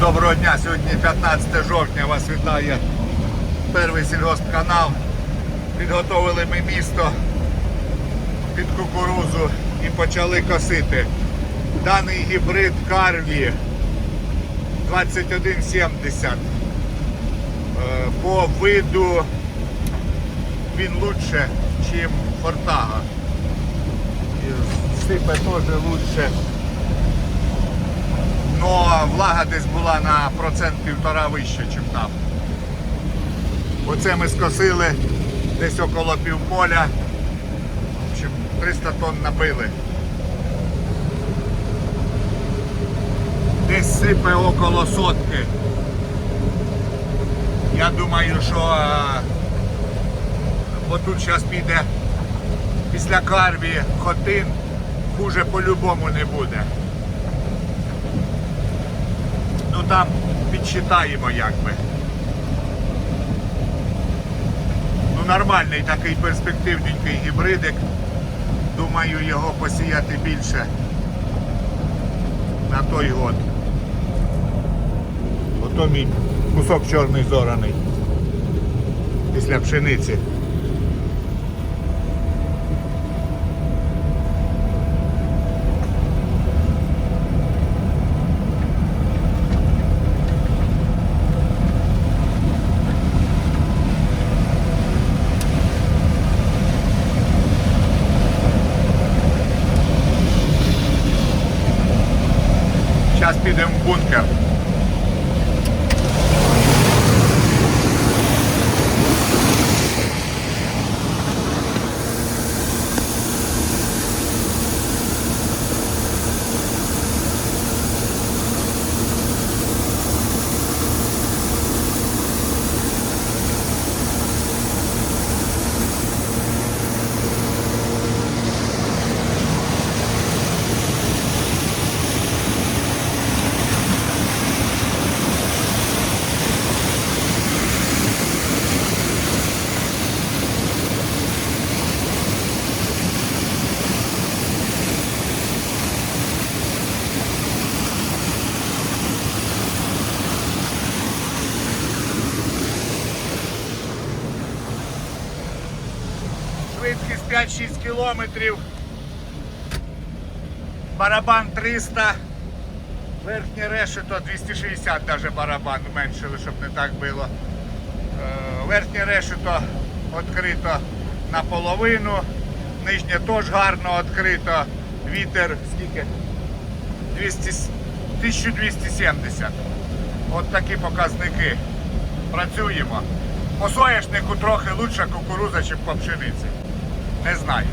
Доброго дня, сьогодні 15 жовтня вас вітає перший сільгоспканал. Підготовили ми місто під кукурузу і почали косити. Даний гібрид Карві 2170. Е, По виду він лучше, ніж Фортага. Сипе теж лучше. Но влага десь була на процент півтора вище, ніж там. Оце ми скосили десь около півполя. В общем, 300 тонн набили. Десь сипе около сотки. Я думаю, що е, бо тут зараз піде після карві хотин, хуже по-любому не буде. Ну там підсчитаємо якби. Ну нормальний такий перспективненький гібридик. Думаю його посіяти більше на той год. Ото мій кусок чорний зораний після пшениці. Зараз підемо в бункер. 5-6 кілометрів. Барабан 300. Верхнє решето 260 даже барабан зменшили, щоб не так було. Е, Верхнє решето відкрито наполовину. Нижнє теж гарно відкрито. Вітер скільки? 200, 1270. От такі показники. Працюємо. По соняшнику трохи лучша кукуруза, ніж по пшениці. Не знаю.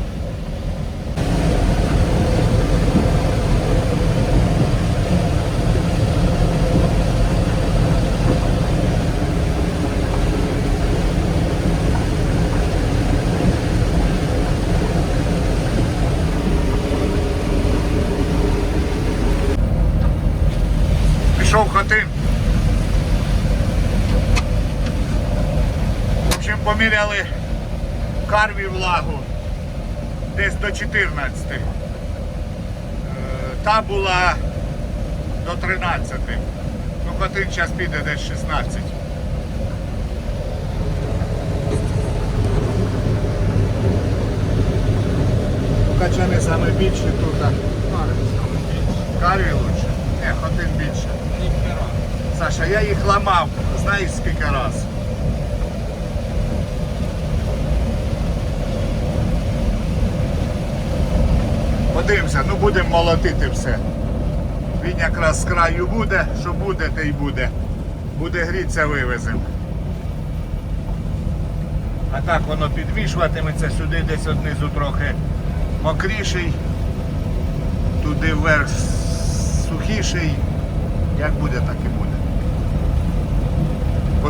Пішов хотин. В общем, поміряли карві влагу до 14. Е, Та була до 13. Ну, хотин зараз піде десь 16. Качани саме більше тут. а Карві лучше? Не, хотин більше. Саша, я їх ламав, знаєш скільки раз. Подивимося, ну будемо молотити все. Він якраз з краю буде, що буде, те й буде. Буде гріться, вивеземо. А так воно підвішуватиметься сюди десь однизу трохи мокріший, туди вверх сухіший. Як буде, так і буде.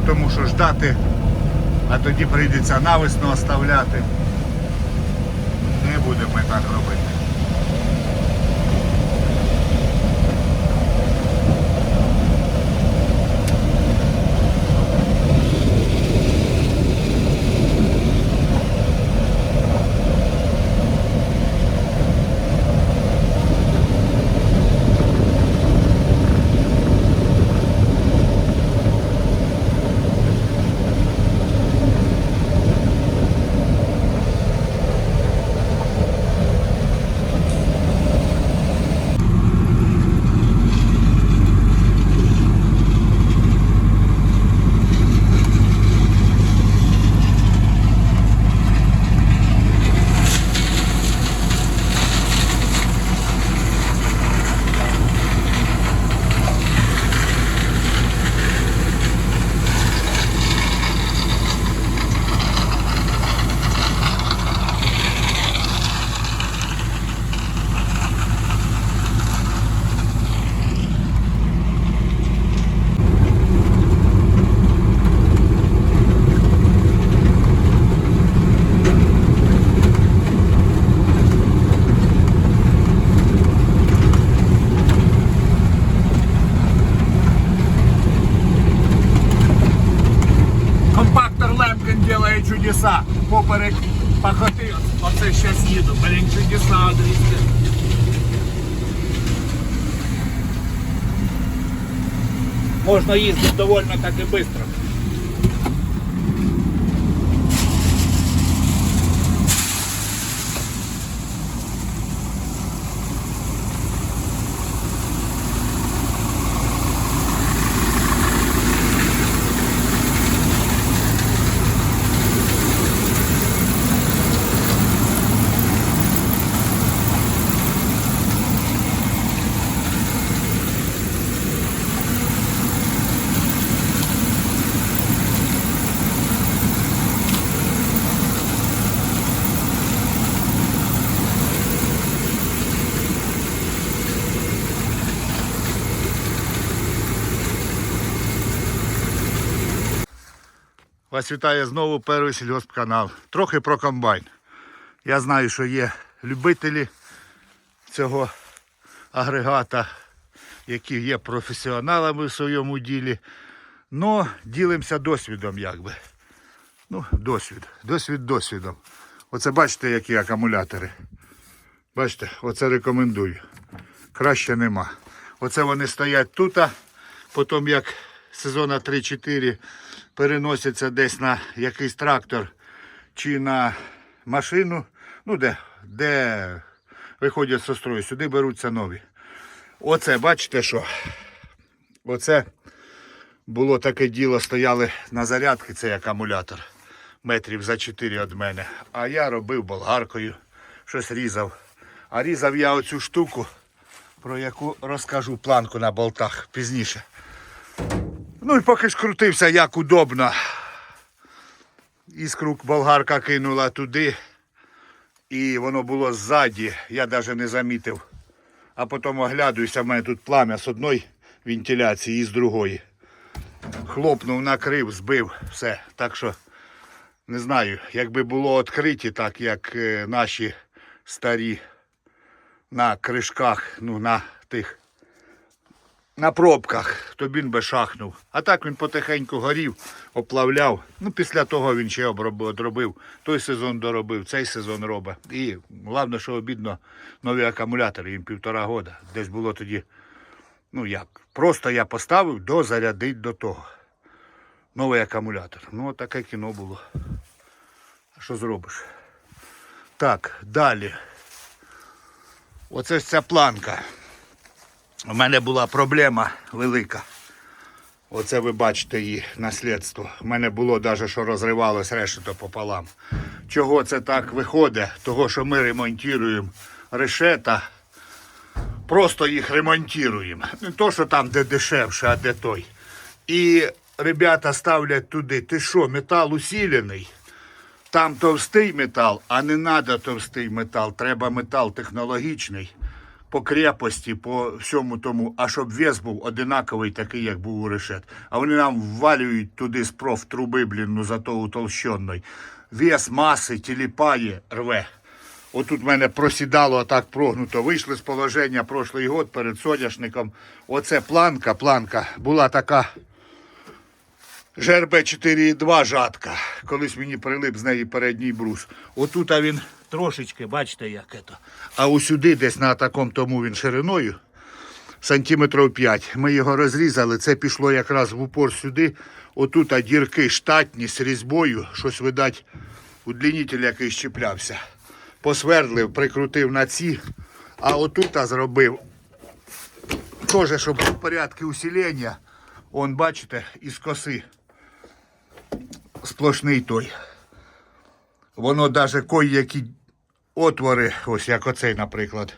Тому що ждати, а тоді прийдеться навесну оставляти. Не будемо ми так робити. Довольно доволі таки швидко. Вас вітає знову перший сільгоспканал. Трохи про комбайн. Я знаю, що є любителі цього агрегата, які є професіоналами в своєму ділі. Но ділимося досвідом якби. Ну, досвід. Досвід досвідом. Оце бачите, які акумулятори. Бачите, оце рекомендую. Краще нема. Оце вони стоять тут, а потім як сезона 3-4 переносяться десь на якийсь трактор чи на машину, ну де, де виходять з строю, сюди беруться нові. Оце, бачите що? Оце було таке діло, стояли на зарядки, цей акумулятор метрів за 4 від мене. А я робив болгаркою, щось різав. А різав я оцю штуку, про яку розкажу планку на болтах пізніше. Ну і поки ж крутився як удобно. Іскру болгарка кинула туди. І воно було ззаді, я навіть не замітив. А потім оглядуюся, в мене тут плам'я з одної вентиляції і з другої. Хлопнув, накрив, збив, все. Так що не знаю, якби було відкриті, так як е, наші старі на кришках, ну на тих на пробках, то він би шахнув. А так він потихеньку горів, оплавляв. Ну, після того він ще обробив. Той сезон доробив, цей сезон робить. І головне, що обідно, нові акумулятори, їм півтора года. Десь було тоді, ну як, просто я поставив дозарядить до того. Новий акумулятор. Ну, таке кіно було. А що зробиш? Так, далі. Оце ж ця планка. У мене була проблема велика. Оце ви бачите її наслідство. У мене було навіть, що розривалось решето пополам. Чого це так виходить? Того, що ми ремонтуємо решета, просто їх ремонтуємо. Не то, що там де дешевше, а де той. І ребята ставлять туди, ти що, метал усилений? Там товстий метал, а не треба товстий метал. Треба метал технологічний по крепості, по всьому тому, а щоб вес був одинаковий, такий, як був у решет. А вони нам ввалюють туди з профтруби, блін, ну зато утолщений. Вес маси тіліпає, рве. Отут в мене просідало а так прогнуто. Вийшли з положення прошлий год перед соняшником. Оце планка, планка була така. ЖРБ 4,2 жатка. Колись мені прилип з неї передній брус. Отут а він трошечки, бачите, як це. А усюди, десь на такому тому він шириною, сантиметрів 5. Ми його розрізали, це пішло якраз в упор сюди. Отут а дірки штатні з різьбою, щось видать, удлінитель який щеплявся. Посвердлив, прикрутив на ці, а отут а зробив. Теж, щоб в порядку усилення. Он, бачите, із коси сплошний той. Воно навіть кої-які отвори, ось як оцей, наприклад,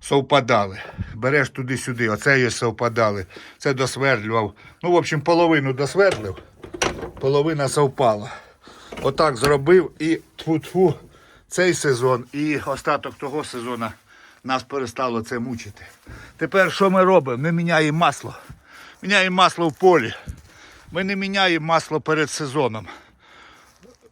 совпадали. Береш туди-сюди, оце совпадали. Це досвердлював. Ну, в общем, половину досвердлив, половина совпала. Отак зробив і тфу-тфу, цей сезон і остаток того сезону нас перестало це мучити. Тепер що ми робимо? Ми міняємо масло. Міняємо масло в полі. Ми не міняємо масло перед сезоном.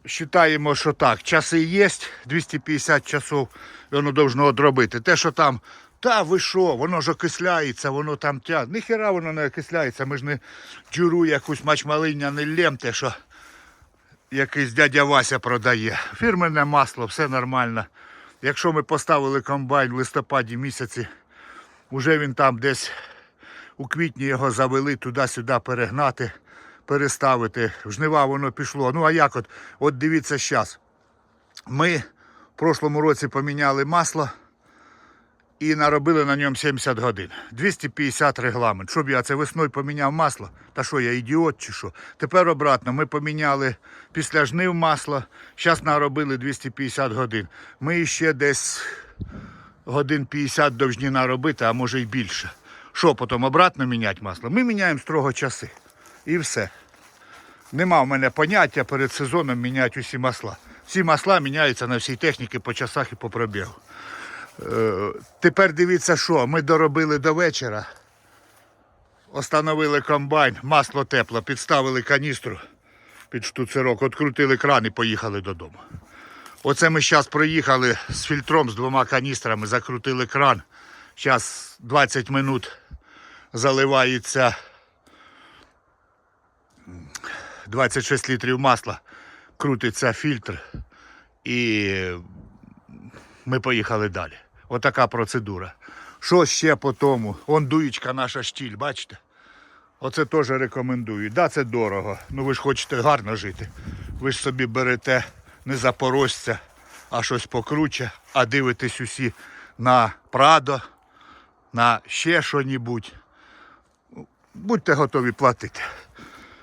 Считаємо, що так, часи є, 250 часов воно должно одробити. Те, що там, та ви що, воно ж окисляється, воно там тя. Ніхера воно не окисляється, ми ж не джуру якусь мачмалиня не лєм, те, що якийсь дядя Вася продає. Фірменне масло, все нормально. Якщо ми поставили комбайн в листопаді місяці, уже він там десь у квітні його завели туди-сюди перегнати, переставити. В жнива воно пішло. Ну а як от? От дивіться зараз. Ми в прошлому році поміняли масло і наробили на ньому 70 годин. 250 регламент. Щоб я це весною поміняв масло, та що я ідіот чи що? Тепер обратно, ми поміняли після жнив масло, зараз наробили 250 годин. Ми ще десь годин 50 довжні наробити, а може й більше. Що потім обратно міняти масло? Ми міняємо строго часи. І все. Нема в мене поняття перед сезоном міняти усі масла. Всі масла міняються на всій техніці по часах і по пробігу. Е, тепер дивіться, що ми доробили до вечора. Остановили комбайн, масло тепло, підставили каністру під штуцерок, відкрутили кран і поїхали додому. Оце ми зараз проїхали з фільтром з двома каністрами, закрутили кран. Зараз 20 минут заливається 26 літрів масла, крутиться фільтр і ми поїхали далі. Отака процедура. Що ще по тому? Он дуєчка наша штіль, бачите? Оце теж рекомендую. Да, це дорого. Ну ви ж хочете гарно жити. Ви ж собі берете не запорожця, а щось покруче, а дивитесь усі на Прадо, на ще що-небудь. Будьте готові платити,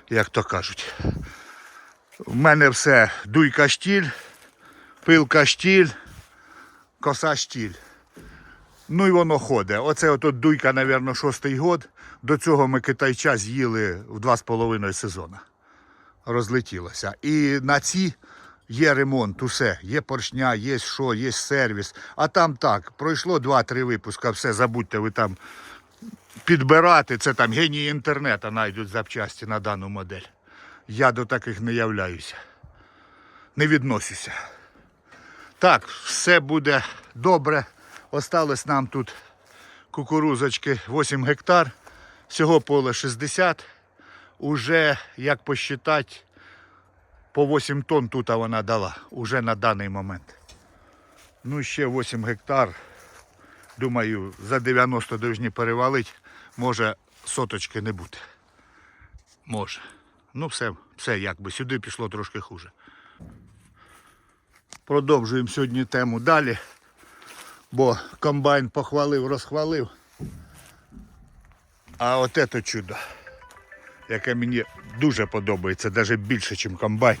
як то кажуть. У мене все дуйка штіль, пилка штіль, коса штіль. Ну і воно ходить. Оце от дуйка, мабуть, шостий год. До цього ми китайча з'їли в два з половиною сезона. Розлетілося. І на ці є ремонт, усе. Є поршня, є що, є сервіс. А там так, пройшло 2-3 випуска, все, забудьте, ви там підбирати. Це там генії інтернету знайдуть запчасті на дану модель. Я до таких не являюся. Не відносюся. Так, все буде добре. Осталось нам тут кукурузочки 8 гектар. Всього поле 60. Уже, як посчитати, по 8 тонн тут вона дала. Уже на даний момент. Ну, ще 8 гектар. Думаю, за 90 повинні перевалити. Може соточки не бути. Може. Ну, все, все якби. Сюди пішло трошки хуже. Продовжуємо сьогодні тему далі, бо комбайн похвалив, розхвалив. А от це чудо, яке мені дуже подобається, навіть більше, ніж комбайн.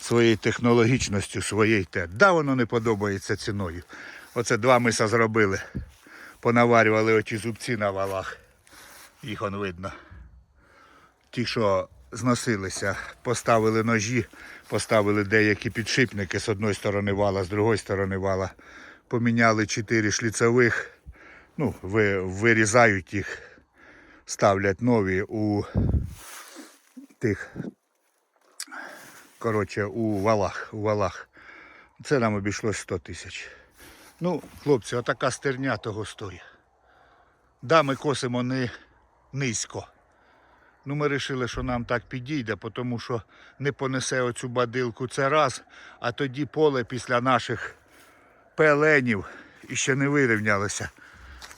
Своєю технологічністю, своєю те. Да, воно не подобається ціною. Оце два миса зробили. Понаварювали оті зубці на валах. Їх он видно. Ті, що зносилися, поставили ножі, поставили деякі підшипники з одної сторони вала, з другої сторони вала. Поміняли чотири шліцевих, ну, ви, вирізають їх, ставлять нові у тих, коротше, у валах. У валах. Це нам обійшлось 100 тисяч. Ну, хлопці, отака стерня того стоїть. Да, ми косимо не низько. Ну, ми вирішили, що нам так підійде, тому що не понесе оцю бадилку це раз, а тоді поле після наших пеленів іще не вирівнялося.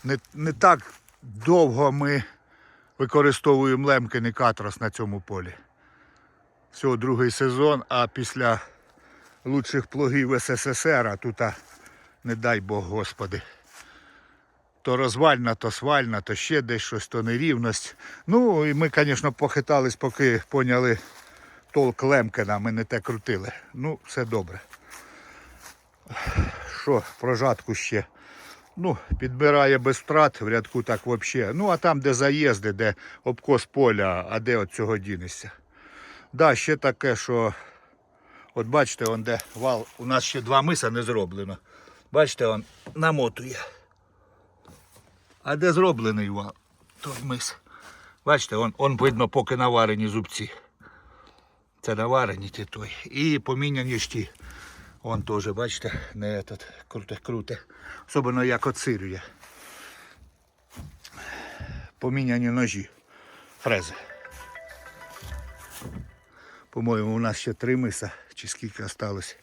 Не, не так довго ми використовуємо лемкини катрос на цьому полі. Всього другий сезон, а після лучших плугів СССР, а тут, не дай Бог Господи то розвальна, то свальна, то ще десь щось, то нерівність. Ну і ми, звісно, похитались, поки поняли толк Лемкена, ми не те крутили. Ну, все добре. Що, прожатку ще. Ну, підбирає без втрат, в рядку так взагалі. Ну, а там, де заїзди, де обкос поля, а де от цього дінешся. Да, ще таке, що от бачите, он де вал, у нас ще два миса не зроблено. Бачите, он намотує. А де зроблений вал? Той мис. Бачите, он, он видно, поки наварені зубці. Це наварені ті той. І поміняні ж ті. Он теж, бачите, не этот, круте, круте. Особливо як оцирює. Поміняні ножі. Фрези. По-моєму, у нас ще три миса, чи скільки осталось.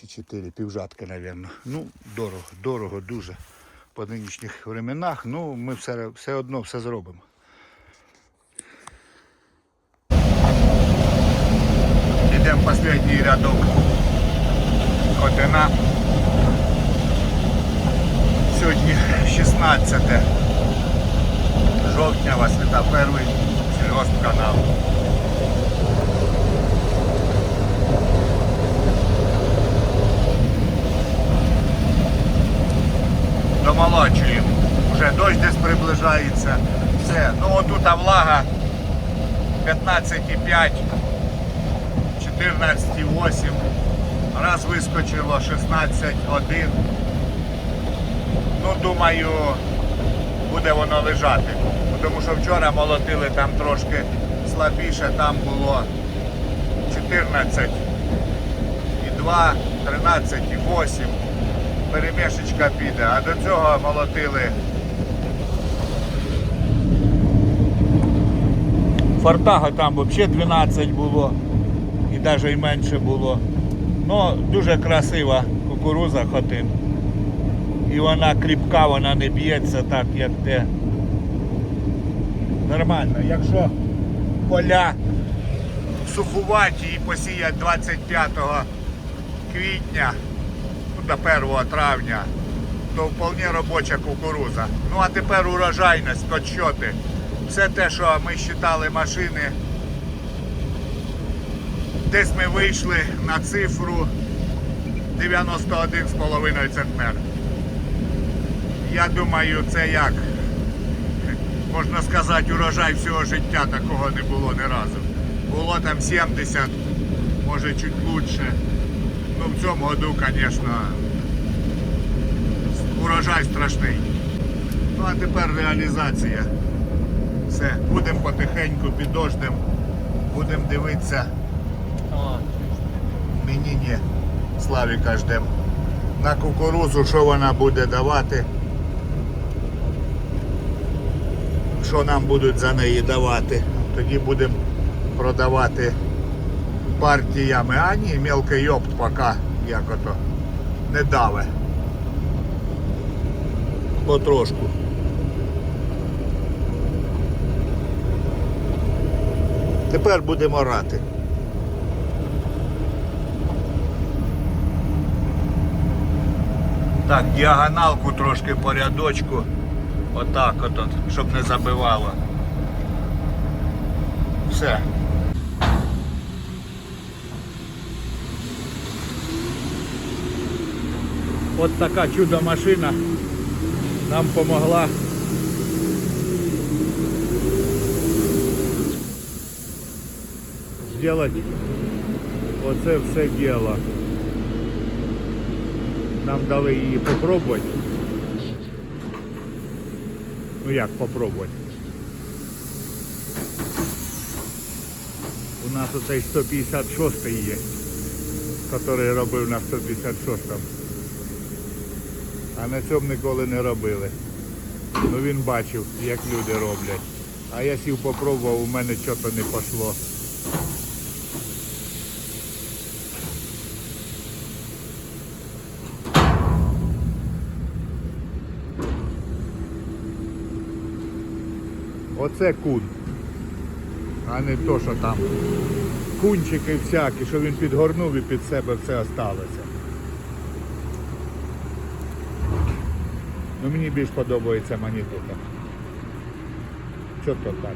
Чи чотири, півжатка, мабуть. Ну, дорого, дорого дуже по нинішніх временах. Ну, ми все, все одно все зробимо. Йдемо останній рядок. Котина. Сьогодні 16 жовтня, вас вітав перший сільгоспканал. Домолочуємо. Вже дощ десь приближається. Все. Ну отут влага 15,5, 14,8. Раз вискочило 16,1. Ну, думаю, буде воно лежати. Тому що вчора молотили там трошки слабіше, там було 14 і 2, 13 і 8. Перемішечка піде, а до цього молотили. Фортага там взагалі 12 було і навіть менше було. Ну, дуже красива кукуруза хотин. І вона кріпка, вона не б'ється так, як те. Нормально. Якщо поля сухуваті і посіять 25 квітня до 1 травня, то вполне робоча кукуруза. Ну а тепер урожайність, подсчоти. Все те, що ми считали машини, десь ми вийшли на цифру 91,5 центнер. Я думаю, це як, можна сказати, урожай всього життя такого не було ні разу. Було там 70, може чуть лучше. Ну в цьому году, звісно, урожай страшний. Ну а тепер реалізація. Все, будемо потихеньку під дождем, будемо дивитися. Мені ні, Славіка ждем. На кукурузу, що вона буде давати. Що нам будуть за неї давати. Тоді будемо продавати партіями. А ні, мелкий йопт поки як ото не даве. Потрошку. Тепер будемо орати. Так, діагоналку трошки по рядочку. Отак от, от, щоб не забивало. Все. От така чудо машина нам помогла. Сделать оце все діло. Нам дали її попробувати. Ну як попробувати? У нас оцей 156 є, який робив на 156-му. А на цьому ніколи не робили. Ну він бачив, як люди роблять. А я сів попробував, у мене щось не пішло. Оце кун. А не то, що там кунчики всякі, що він підгорнув і під себе все осталося. Ну мені більш подобається манітука. Чого так?